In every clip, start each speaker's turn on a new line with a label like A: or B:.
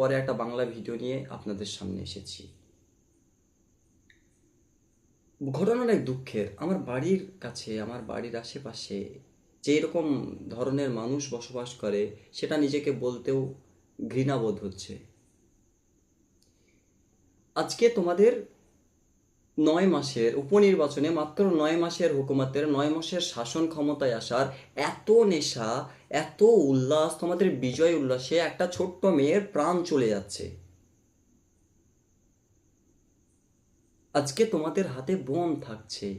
A: পরে একটা বাংলা ভিডিও নিয়ে আপনাদের সামনে এসেছি। ঘটনা অনেক দুঃখের। আমার বাড়ির কাছে, আমার বাড়ির আশেপাশে যে এরকম ধরনের মানুষ বসবাস করে, সেটা নিজেকে বলতেও ঘৃণাবোধ হচ্ছে। আজকে তোমাদের নয় মাসের, উপনির্বাচনে মাত্র নয় মাসের হুকুমাতের, নয় মাসের শাসন ক্ষমতায় আসার এত নেশা, এত উল্লাস, তোমাদের বিজয় উল্লাসে একটা ছোট্ট মেয়ের প্রাণ চলে যাচ্ছে। আজকে তোমাদের হাতে বোন থাকছে।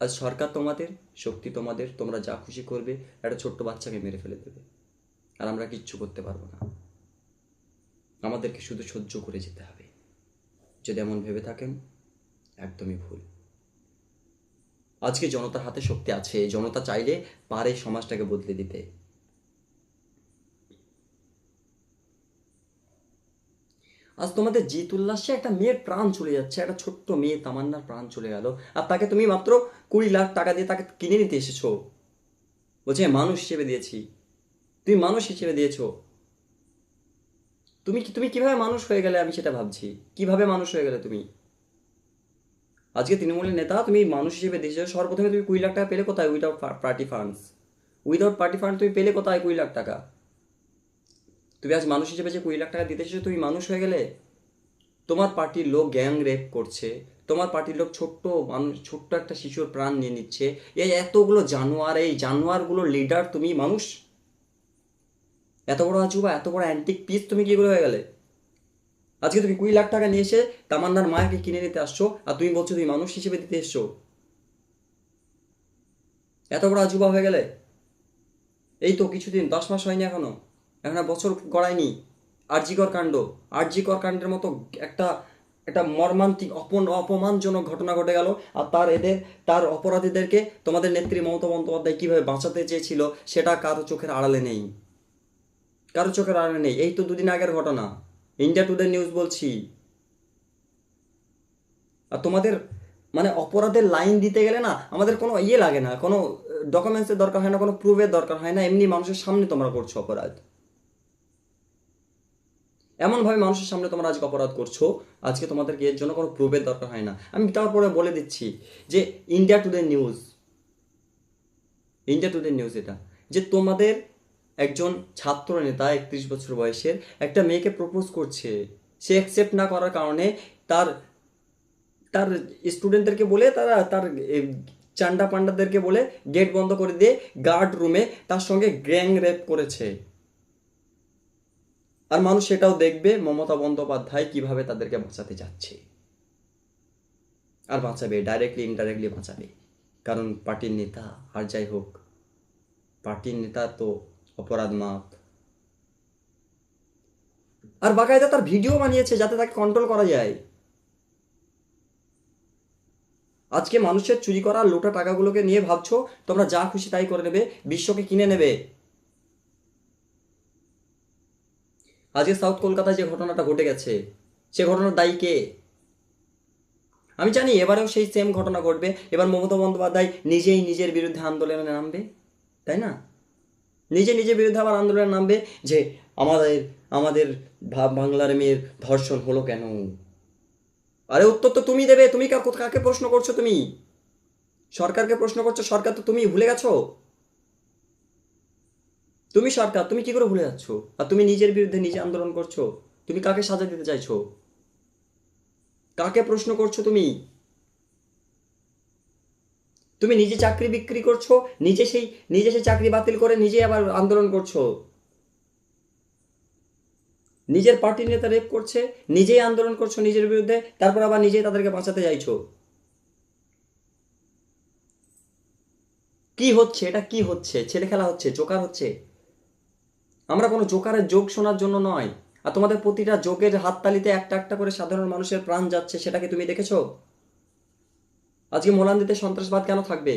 A: আজ সরকার তোমাদের, শক্তি তোমাদের, তোমরা যা খুশি করবে, একটা ছোট্ট বাচ্চাকে মেরে ফেলে দেবে। আর আমরা কিচ্ছু করতে পারব না। আমাদেরকে শুধু সহ্য করে যেতে হবে। যদি এমন ভেবে থাকেন, একদমই ভুল। আজকে জনতার হাতে শক্তি আছে, জনতা চাইলে পারে সমাজটাকে বদলে দিতে। আজ তোমাদের জিত উল্লাসে একটা মেয়ের প্রাণ চলে যাচ্ছে, একটা ছোট্ট মেয়ে তামান্নার প্রাণ চলে গেল। আর তাকে তুমি মাত্র কুড়ি লাখ টাকা দিয়ে তাকে কিনে নিতে এসেছ। বলছে মানুষ হিসেবে দিয়েছি। তুমি মানুষ হিসেবে দিয়েছ। তুমি তুমি কীভাবে মানুষ হয়ে গেলে আমি সেটা ভাবছি? কীভাবে মানুষ হয়ে গেলে তুমি? আজকে তৃণমূলের নেতা, তুমি মানুষ হিসেবে দিয়েছ সর্বপ্রথমে তুমি কুড়ি লাখ টাকা পেলে কোথায়? Without party funds without party fund তুমি পেলে কোথায় কুড়ি লাখ টাকা? তুমি আজ মানুষ হিসেবে যে কুড়ি লাখ টাকা দিতে তুমি মানুষ হয়ে গেলে? তোমার পার্টির লোক গ্যাং রেপ করছে। তোমার পার্টির লোক ছোট্ট মানুষ, ছোট্ট একটা শিশুর প্রাণ নিয়ে নিচ্ছে। এই এতগুলো জানোয়ার, এই জানোয়ারগুলোর লিডার তুমি মানুষ? এত বড় আচুবা এত বড় অ্যান্টিক পিস তুমি কি করে হয়ে গেলে? আজকে তুমি কুড়ি লাখ টাকা নিয়ে এসে তামান্নার মায়াকে কিনে নিতে আসছো আর তুমি বলছো তুমি মানুষ হিসেবে দিতে এসছো। এত বড় আজুবা হয়ে গেলে? এই তো কিছুদিন, দশ মাস হয়নি এখনও। এখন বছর গড়ায়নি। আরজিকর কাণ্ড। আরজিকর কাণ্ডের মতো একটা একটা মর্মান্তিক অপন, অপমানজনক ঘটনা ঘটে গেল আর তার এদের, তার অপরাধীদেরকে তোমাদের নেত্রী মমতা বন্দ্যোপাধ্যায় কীভাবে বাঁচাতে চেয়েছিল সেটা কারও চোখের আড়ালে নেই। কারও চোখের আড়ালে নেই। এই তো দুদিন আগের ঘটনা। ইন্ডিয়া টুডে নিউজ বলছি। আর তোমাদের মানে অপরাধের লাইন দিতে গেলে না আমাদের কোনো ইয়ে লাগে না, কোনো ডকুমেন্টসের দরকার হয় না, কোনো প্রুফের দরকার হয় না, এমনি মানুষের সামনে তোমরা করছ অপরাধ। এমনভাবে মানুষের সামনে তোমরা আজকে অপরাধ করছ, আজকে তোমাদেরকে এর জন্য কোনো প্রুফের দরকার হয় না। আমি তারপরে বলে দিচ্ছি যে India Today news India Today news এটা, যে তোমাদের একজন ছাত্র নেতা, একত্রিশ বছর বয়সের, একটা মেয়েকে প্রপোজ করছে। সে অ্যাকসেপ্ট না করার কারণে তার তার স্টুডেন্টদেরকে বলে, তারা, তার চান্ডা পান্ডাদেরকে বলে গেট বন্ধ করে দিয়ে গার্ড রুমে তার সঙ্গে গ্যাং রেপ করেছে। আর মানুষ সেটাও দেখবে মমতা বন্দ্যোপাধ্যায় কীভাবে তাদেরকে বাঁচাতে যাচ্ছে। আর বাঁচাবে ডাইরেক্টলি ইনডাইরেক্টলি বাঁচাবে। কারণ পার্টির নেতা, আর যাই হোক, পার্টির নেতা তো অপরাধ মাপ। আর বাকায়দা তার ভিডিও বানিয়েছে যাতে তাকে কন্ট্রোল করা যায়। আজকে মানুষের চুরি করা লোটা টাকাগুলোকে নিয়ে ভাবছ, তোমরা যা খুশি তাই করে নেবে, বিশ্বকে কিনে নেবে। আজকে সাউথ কলকাতায় যে ঘটনাটা ঘটে গেছে, সে ঘটনার দায়ী কে? আমি জানি এবারেও সেই সেম ঘটনা ঘটবে, এবার মমতা বন্দ্যোপাধ্যায় নিজেই নিজের বিরুদ্ধে আন্দোলনে নামবে, তাই না? নিজে নিজের বিরুদ্ধে আবার আন্দোলনে নামবে যে আমাদের আমাদের বাংলার মেয়ের ধর্ষণ হলো কেন? আরে উত্তর তো তুমি দেবে, তুমি কাকে প্রশ্ন করছ তুমি? সরকারকে প্রশ্ন করছ, সরকার তো তুমি ভুলে গেছো? তুমি সরকার, তুমি কি করে ভুলে যাচ্ছ? আর তুমি নিজের বিরুদ্ধে নিজে আন্দোলন করছ? তুমি কাকে সাজা দিতে চাইছো? কাকে প্রশ্ন করছ তুমি? তুমি নিজে চাকরি বিক্রি করছ, নিজে সেই নিজে সেই চাকরি বাতিল করে নিজে আবার আন্দোলন করছ। নিজের পার্টির নেতা রেপ করছে, নিজেই আন্দোলন করছ নিজের বিরুদ্ধে, তারপর আবার নিজেই তাদেরকে বাঁচাতে চাইছো। কি হচ্ছে? এটা কি হচ্ছে? ছেলে খেলা হচ্ছে? জোকার হচ্ছে? আমরা কোনো জোকারের যোগ শোনার জন্য নয়। আর তোমাদের প্রতিটা যোগের হাততালিতে একটা একটা করে সাধারণ মানুষের প্রাণ যাচ্ছে সেটাকে তুমি দেখেছ? আজকে মোলান্দিতে সন্ত্রাসবাদ কেন থাকবে?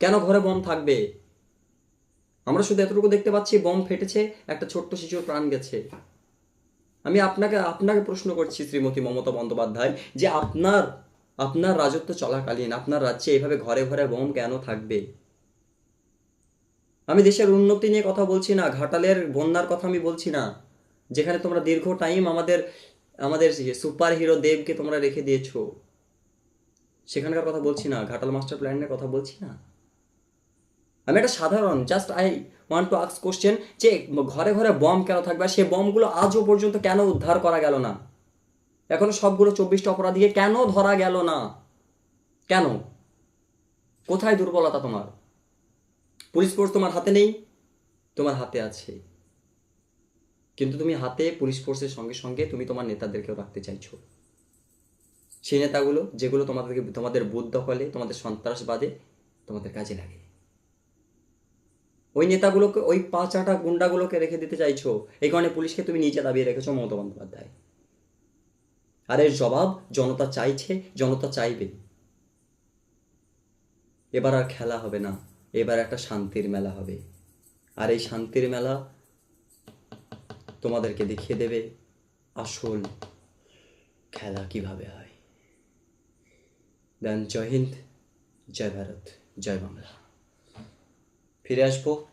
A: কেন ঘরে বম থাকবে? আমরা শুধু এতটুকু দেখতে পাচ্ছি বম ফেটেছে, একটা ছোট্ট শিশুর প্রাণ গেছে। আমি আপনাকে আপনাকে প্রশ্ন করছি, শ্রীমতী মমতা বন্দ্যোপাধ্যায়, যে আপনার আপনার রাজত্ব চলাকালীন, আপনার রাজ্যে এভাবে ঘরে ঘরে বোম কেন থাকবে? আমি দেশের উন্নতি নিয়ে কথা বলছি না, ঘাটালের বন্যার কথা আমি বলছি না, যেখানে তোমরা দীর্ঘ টাইম আমাদের আমাদের সুপার হিরো দেবকে তোমরা রেখে দিয়েছ। সেখানকার কথা বলছি না, ঘাটাল মাস্টার প্ল্যানের কথা বলছি না। আমি একটা সাধারণ জাস্ট আই ওয়ান্ট টু আক্স কোশ্চেন যে ঘরে ঘরে বম কেন থাকবে? সেই বমগুলো আজও পর্যন্ত কেন উদ্ধার করা গেল না? এখনও সবগুলো চব্বিশটা অপরাধীকে কেন ধরা গেল না? কেন? কোথায় দুর্বলতা তোমার? পুলিশ ফোর্স তোমার হাতে নেই, তোমার হাতে আছে। কিন্তু তুমি হাতে পুলিশ ফোর্সের সঙ্গে সঙ্গে তুমি তোমার নেতাদেরকেও রাখতে চাইছো। সেই নেতাগুলো যেগুলো তোমাদেরকে, তোমাদের বুদ্ধ দখলে তোমাদের সন্ত্রাসবাদে তোমাদের কাজে লাগে। ওই নেতাগুলোকে, ওই পাঁচ আটা গুন্ডাগুলোকে রেখে দিতে চাইছো, এই কারণে পুলিশকে তুমি নিচে দাবিয়ে রেখেছো মমতা বন্দ্যোপাধ্যায়। আর এর জবাব জনতা চাইছে, জনতা চাইবে। এবার আর খেলা হবে না, এবার একটা শান্তির মেলা হবে। আর এই শান্তির মেলা তোমাদেরকে দেখিয়ে দেবে আসল খেলা কীভাবে হয়। দেন জয় হিন্দ জয় ভারত জয় বাংলা। ফিরে আসব